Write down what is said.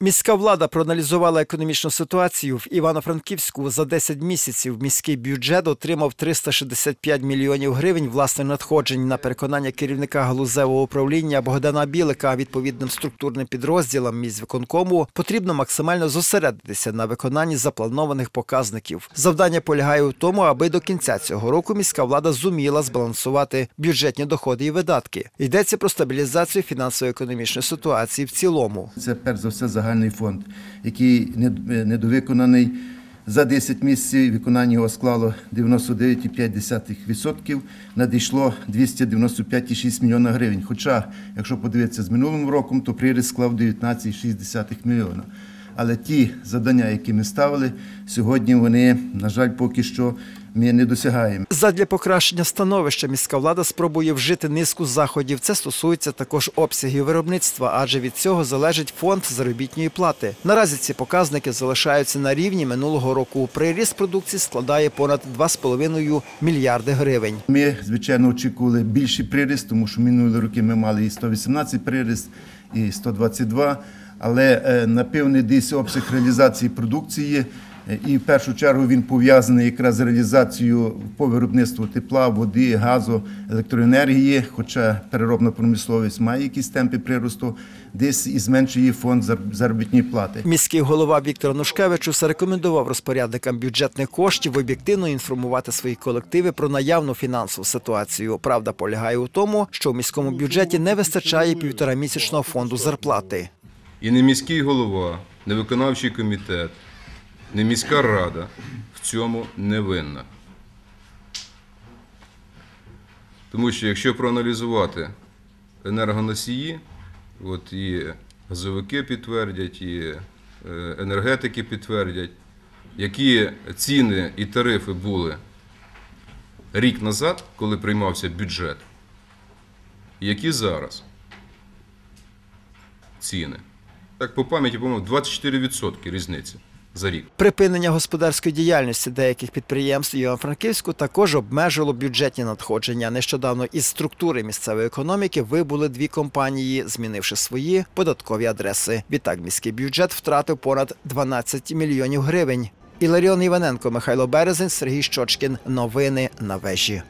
Міська влада проаналізувала економічну ситуацію в Івано-Франківську. За 10 місяців міський бюджет отримав 365 мільйонів гривень власних надходжень на переконання керівника галузевого управління Богдана Білика відповідним структурним підрозділам міськвиконкому потрібно максимально зосередитися на виконанні запланованих показників. Завдання полягає у тому, аби до кінця цього року міська влада зуміла збалансувати бюджетні доходи і видатки. Йдеться про стабілізацію фінансово-економічної ситуації в цілому. Це перш за все загальний фонд, який не- недовиконаний. За 10 місяців виконання його склало 99,5%, надійшло 295,6 мільйона гривень. Хоча, якщо подивитися з минулим роком, то приріст склав 19,6 мільйона. Але ті завдання, які ми ставили, сьогодні вони, на жаль, поки що ми не досягаємо. Задля покращення становища міська влада спробує вжити низку заходів. Це стосується також обсягів виробництва, адже від цього залежить фонд заробітної плати. Наразі ці показники залишаються на рівні минулого року. Приріст продукції складає понад 2,5 мільярди гривень. Ми, звичайно, очікували більший приріст, тому що минулі роки ми мали і 118 приріст, і 122, але е, напевне десь обсяг реалізації продукції, е, і в першу чергу він пов'язаний якраз з реалізацією по виробництву тепла, води, газу, електроенергії, хоча переробна промисловість має якісь темпи приросту, десь і зменшує фонд зар- заробітної плати. Міський голова Віктор Нушкевичус рекомендував розпорядникам бюджетних коштів об'єктивно інформувати свої колективи про наявну фінансову ситуацію. Правда полягає у тому, що в міському бюджеті не вистачає півторамісячного фонду зарплати. І не міський голова, не виконавчий комітет, не міська рада в цьому не винна. Тому що якщо проаналізувати енергоносії, от і газовики підтвердять, і е, енергетики підтвердять, які ціни і тарифи були рік назад, коли приймався бюджет, і які зараз ціни. Так, по пам'яті, по-моєму, 24% різниця за рік. Припинення господарської діяльності деяких підприємств Івано-Франківську також обмежило бюджетні надходження. Нещодавно із структури місцевої економіки вибули дві компанії, змінивши свої податкові адреси. Відтак міський бюджет втратив понад 12 мільйонів гривень. Іларіон Іваненко, Михайло Березень, Сергій Щочкін. Новини на вежі.